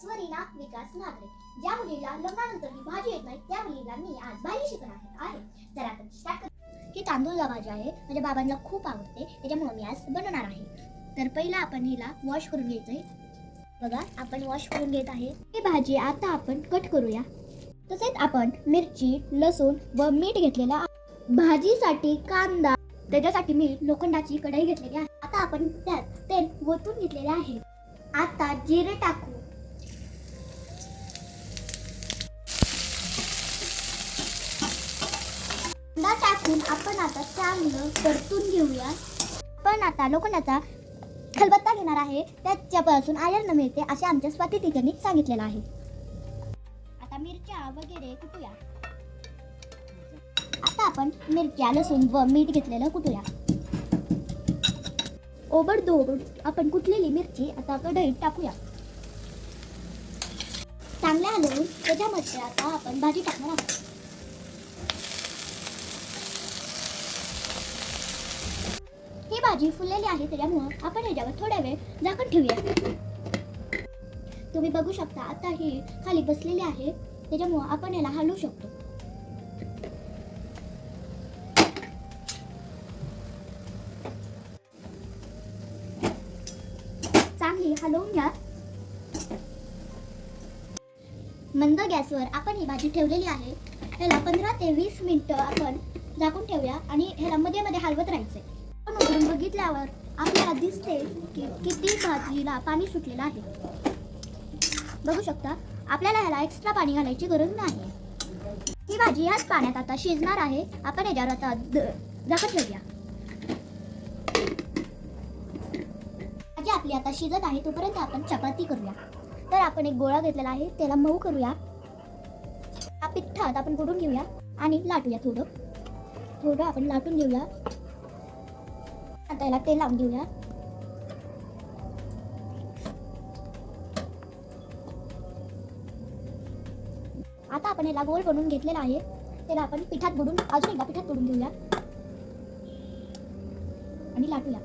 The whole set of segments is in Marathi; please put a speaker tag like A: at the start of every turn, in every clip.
A: स्वरीना विकास नागरे. ज्या मुलीला लग्नानंतर ही भाजी येत नाही त्या मुलीला मी आज भाजी शिकणार आहे जर आपण स्टार्ट ही तांदूळला भाजी आहे. माझ्या बाबांना खूप आवडते. त्याच्यामुळे मी आज बनवणार आहे. तर पहिला आपण हिला वॉश करून घ्यायचं आहे बघा आपण वॉश करून घेत आहे. ही भाजी आता आपण कट करूया. तसेच आपण मिरची लसूण व मीठ घेतलेला भाजीसाठी कांदा. त्याच्यासाठी मी लोखंडाची कढई घेतलेली आहे. आता आपण त्यात तेल ओतून घेतलेले आहे. आता जिरे टाकू. टाकून आपण आता चांगलं परतून घेऊया. पण आता लोखंडाचा खलबत्ता घेणार आहे. त्याच्यापासून आयर्न मिळते असे आमच्या स्वाती ठिकाणी सांगितलेलं आहे. आता मिरच्या वगैरे कुटूया. आता आपण मिरच्या लसूण व मीठ घेतलेलं कुटूया. ओबडधोबड आपण कुटलेली मिरची आता कढईत टाकूया. चांगल्या हलवून त्याच्यामध्ये आता आपण भाजी टाकणार आहोत. भाजी फुललेली आहे त्याच्यामुळं आपण ह्याच्यावर थोड्या वेळ झाकण ठेवूया. तुम्ही बघू शकता आता ही खाली बसलेली आहे त्याच्यामुळं आपण याला हलवू शकतो. चांगली हलवून घ्या. मंद गॅसवर आपण ही भाजी ठेवलेली आहे. ह्याला पंधरा ते वीस मिनिटं आपण झाकून ठेवूया आणि ह्याला मध्ये मध्ये हलवत राहायचं उघडून बघितल्यावर आपल्याला दिसते की किती भाजीला पाणी सुटलेलं आहे. बघू शकता आपल्याला ह्याला एक्स्ट्रा पाणी घालायची गरज नाही. ही भाजी ह्याच पाण्यात आता शिजणार आहे. आपण याच्यावर आता झाकण ठेवूया. भाजी आपली आता शिजत आहे तोपर्यंत आपण चपाती करूया. तर आपण एक गोळा घेतलेला आहे त्याला मऊ करूया. हा पिठ्ठात आपण बुडून घेऊया आणि लाटूया थोडं. थोडं आपण लाटून घेऊया. आता याला तेल लावून घेऊया आता आपण याला गोल बनवून घेतलेला आहे त्याला आपण पिठात बुडून अजून एकदा पिठात बुडून घेऊया आणि लाटूया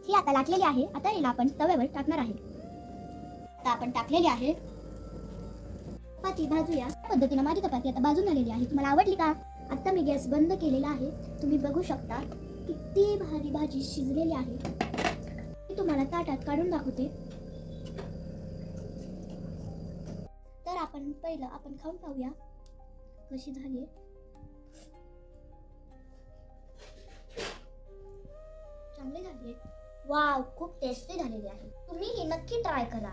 A: ही आता लाटलेली आहे आता याला आपण तव्यावर टाकणार आहे आता आपण टाकलेली आहे चपाती भाजूया या पद्धतीने माझी चपाती आता भाजून झालेली आहे तुम्हाला आवडली का आता मी गॅस बंद केलेला आहे. तुम्ही बघू शकता किती भारी भाजी शिजलेली आहे. मी तुम्हाला ताटात काढून दाखवते. तर आपण पहिलं आपण खाऊन पाहूया कशी झाली चांगली झाली वाव खूप टेस्टी झालेली आहे. तुम्ही ही नक्की ट्राय करा.